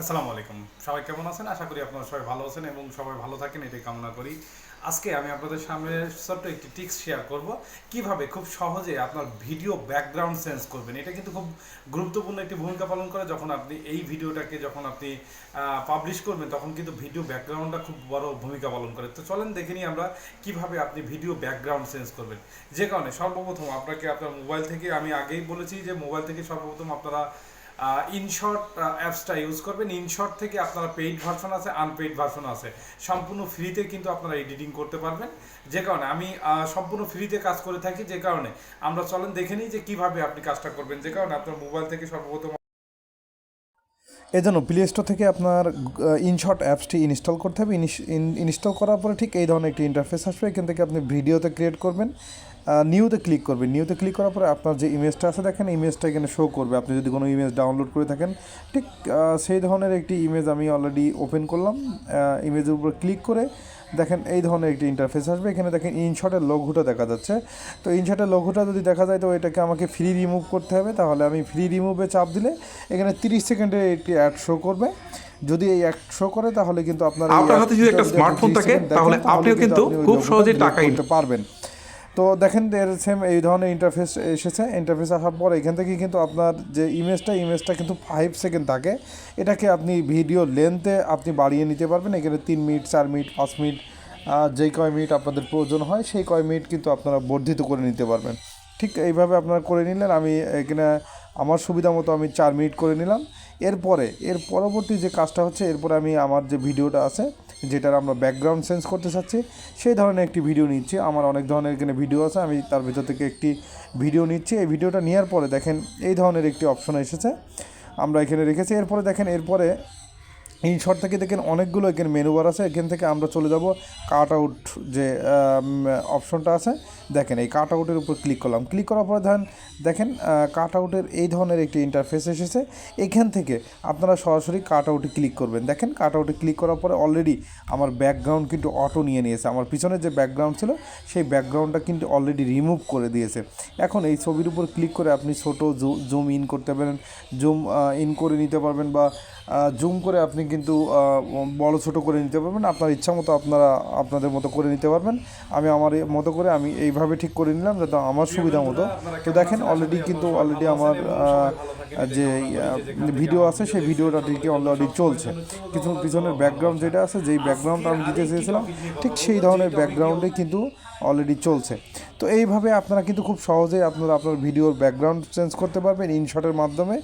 আসসালামু আলাইকুম। সবাই কেমন আছেন? আশা করি আপনারা সবাই ভালো আছেন এবং সবাই ভালো থাকেন, এটাই কামনা করি। আজকে আমি আপনাদের সামনে ছোট্ট একটি টিক্স শেয়ার করব। কীভাবে খুব সহজে আপনার ভিডিও ব্যাকগ্রাউন্ড চেঞ্জ করবেন? এটা কিন্তু খুব গুরুত্বপূর্ণ একটি ভূমিকা পালন করে। যখন আপনি এই ভিডিওটাকে যখন আপনি পাবলিশ করবেন, তখন কিন্তু ভিডিও ব্যাকগ্রাউন্ডটা খুব বড় ভূমিকা পালন করে। তো চলেন দেখে নিই আমরা কীভাবে আপনি ভিডিও ব্যাকগ্রাউন্ড চেঞ্জ করবেন। যে কারণে সর্বপ্রথম আপনাকে আপনার মোবাইল থেকে, আমি আগেই বলেছি যে মোবাইল থেকে সর্বপ্রথম আপনারা ইনশর্ট অ্যাপসটা ইউজ করবেন। ইনশর্ট থেকে আপনারা পেইড ভার্সন আছে আনপেইড ভার্সন আছে। সম্পূর্ণ ফ্রিতে কিন্তু আপনারা এডিটিং করতে পারবেন। যে কারণে আমি সম্পূর্ণ ফ্রিতে কাজ করে থাকি, যে কারণে আমরা চলেন দেখে নিই যে কীভাবে আপনি কাজটা করবেন। যে কারণে আপনার মোবাইল থেকে সর্বপ্রথম এই জন্য প্লে স্টোর থেকে আপনার ইনশট অ্যাপসটি ইনস্টল করতে হবে। ইনস্টল করার পরে ঠিক এই ধরনের একটি ইন্টারফেস আসবে। এখান থেকে আপনি ভিডিওতে ক্রিয়েট করবেন। নিউতে ক্লিক করবেন নিউতে ক্লিক করার পরে আপনার যে ইমেজটা আছে দেখেন ইমেজটা এখানে শো করবে। আপনি যদি কোনো ইমেজ ডাউনলোড করে থাকেন ঠিক সেই ধরনের একটি ইমেজ আমি অলরেডি ওপেন করলাম। ইমেজের উপর ক্লিক করে দেখেন এই ধরনের একটি ইন্টারফেস আসবে। এখানে দেখেন ইনশটের লঘুটা দেখা যাচ্ছে। তো ইনশটের লঘুটা যদি দেখা যায় তো এটাকে আমাকে ফ্রি রিমুভ করতে হবে। তাহলে আমি ফ্রি রিমুভে চাপ দিলে এখানে তিরিশ সেকেন্ডের একটি অ্যাড শো করবে। যদি এই অ্যাড শো করে তাহলে কিন্তু আপনার আপনার হাতে যদি একটা স্মার্টফোন থাকে, তাহলে আপনিও কিন্তু খুব delete টাকা পারবেন। তো দেখেন, এর সেম এই ধরনের ইন্টারফেস এসেছে। ইন্টারফেস আসার পর এখান থেকে কিন্তু আপনার যে ইমেজটা ইমেজটা কিন্তু ফাইভ সেকেন্ড থাকে এটাকে আপনি ভিডিও লেন্থে আপনি বাড়িয়ে নিতে পারবেন। এখানে তিন মিনিট, চার মিনিট, পাঁচ মিনিট যেই কয় মিনিট আপনাদের প্রয়োজন হয়, সেই কয় মিনিট কিন্তু আপনারা বর্ধিত করে নিতে পারবেন। ঠিক এইভাবে আপনারা করে নিলেন। আমি এখানে আমার সুবিধা মতো আমি চার মিনিট করে নিলাম। এরপরে, এর পরবর্তী যে কাজটা হচ্ছে, এরপরে আমি আমার যে ভিডিওটা আছে, যেটার আমরা ব্যাকগ্রাউন্ড চেঞ্জ করতে চাচ্ছি, সেই ধরনের একটি ভিডিও নিচ্ছি। আমার অনেক ধরনের এখানে ভিডিও আছে, আমি তার ভিতর থেকে একটি ভিডিও নিচ্ছি। এই ভিডিওটা নেওয়ার পরে দেখেন, এই ধরনের একটি অপশন এসেছে। আমরা এখানে রেখেছি। এরপরে দেখেন, এরপরে এই শর্ট থেকে দেখেন অনেকগুলো এখানে মেনু বার আছে। এখান থেকে আমরা চলে যাব কাট আউট যে অপশনটা আছে। দেখেন এই কাট আউটের উপর ক্লিক করলাম। ক্লিক করার পরে ধরেন, দেখেন কাট আউটের এই ধরনের একটি ইন্টারফেস এসেছে। এখান থেকে আপনারা সরাসরি কাট আউটে ক্লিক করবেন। দেখেন কাট আউটে ক্লিক করার পরে অলরেডি আমার ব্যাকগ্রাউন্ড কিন্তু অটো নিয়ে নিয়েছে। আমার পিছনে যে ব্যাকগ্রাউন্ড ছিল, সেই ব্যাকগ্রাউন্ডটা কিন্তু অলরেডি রিমুভ করে দিয়েছে। এখন এই ছবির উপর ক্লিক করে আপনি ছোটো জুম ইন করতে পারেন। জুম ইন করে নিতে পারবেন বা জুম করে আপনি কিন্তু বড় ছোট করে নিতে পারবেন। আপনার ইচ্ছা মতো আপনারা আপনাদের মতো করে নিতে পারবেন। আমি আমার মতো করে আমি এইভাবে ঠিক করে নিলাম যাতে আমার সুবিধা মতো। তো দেখেন অলরেডি কিন্তু অলরেডি আমার যে ভিডিও আছে, সেই ভিডিওটা ঠিক অলরেডি চলছে। কিছু পিছনের ব্যাকগ্রাউন্ড যেটা আছে, যেই ব্যাকগ্রাউন্ড আমি দিতে চেয়েছিলাম, ঠিক সেই ধরনের ব্যাকগ্রাউন্ডে কিন্তু অলরেডি চলছে। তো এইভাবে আপনারা কিন্তু খুব সহজেই আপনারা আপনার ভিডিওর ব্যাকগ্রাউন্ড চেঞ্জ করতে পারবেন ইনশটের মাধ্যমে।